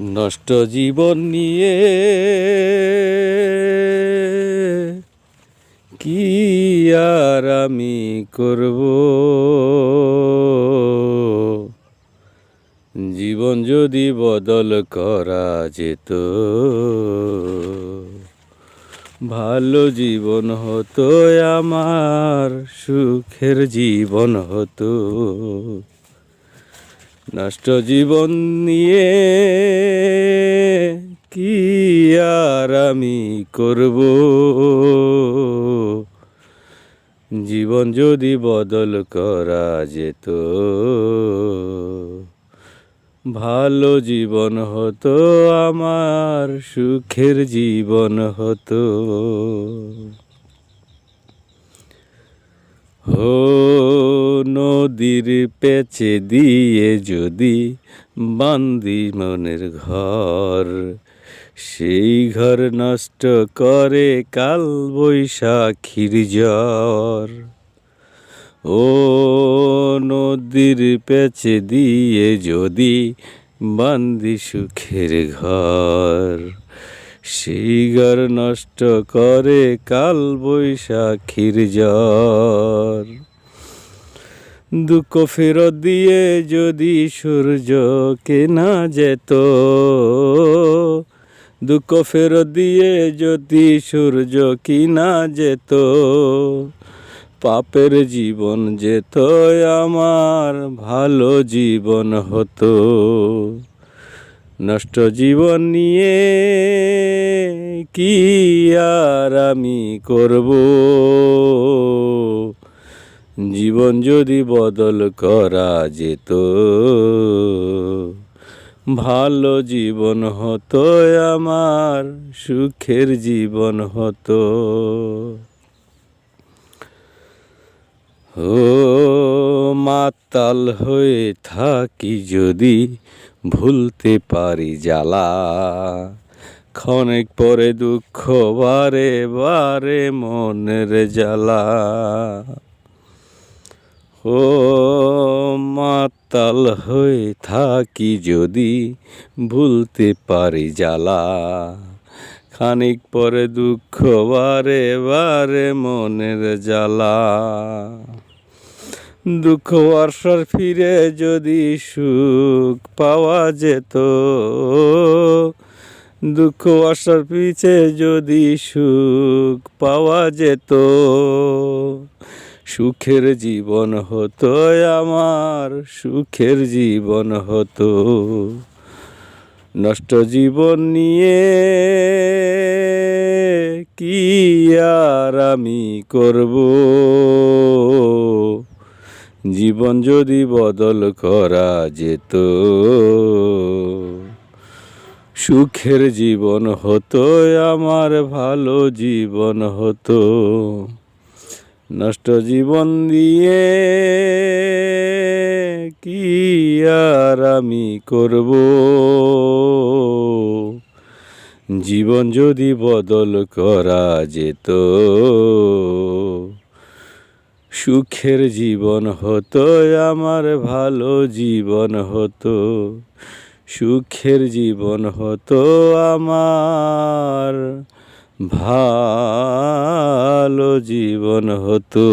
নষ্ট জীবন নিয়ে কি আর আমি করব? জীবন যদি বদল করা যেত, ভালো জীবন হতো, আমার সুখের জীবন হতো। নষ্ট জীবন নিয়ে কি আর আমি করব? জীবন যদি বদল করা যেত, ভালো জীবন হতো, আমার সুখের জীবন হতো। হো, নদীর পেছে দিয়ে যদি বান্দি মনের ঘর, সেই ঘর নষ্ট করে কাল বৈশাখীর জ্বর। ও, নদীর পেছে দিয়ে যদি বান্দি সুখের ঘর ঘর নষ্ট করে কাল বৈশাখীর জ্বর। দুঃখ ফেরত দিয়ে যদি সূর্য কেনা যেত, দুঃখ ফেরত দিয়ে যদি সূর্য কিনা যেত, পাপের জীবন যেত, আমার ভালো জীবন হতো। নষ্ট জীবন নিয়ে কি আর আমি করব? জীবন যদি বদল করা যেত, ভালো জীবন হতো, আমার সুখের জীবন হতো। ও মাতাল হয়ে থাকি যদি ভুলতে পারি জ্বালা। ক্ষণিক পরে দুঃখ বারে বারে মনের জ্বালা। ও মাতাল হয়ে থাকি যদি ভুলতে পারি জ্বালা। খানিক পরে দুঃখ বারে বারে মনের জ্বালা। দুঃখ বর্ষার ফিরে যদি সুখ পাওয়া যেত। দুঃখ বর্ষার পিছে যদি সুখ পাওয়া যেত। সুখের জীবন হতো আমার, সুখের জীবন হতো। নষ্ট জীবন নিয়ে কি আর আমি করব? জীবন যদি বদল করা যেত, সুখের জীবন হতো, আমার ভালো জীবন হতো। নষ্ট জীবন দিয়ে কি আর আমি করব? জীবন যদি বদল করা যেত সুখের জীবন হতো আমার ভালো জীবন হতো। সুখের জীবন হতো আমার ভালো জীবন হতো।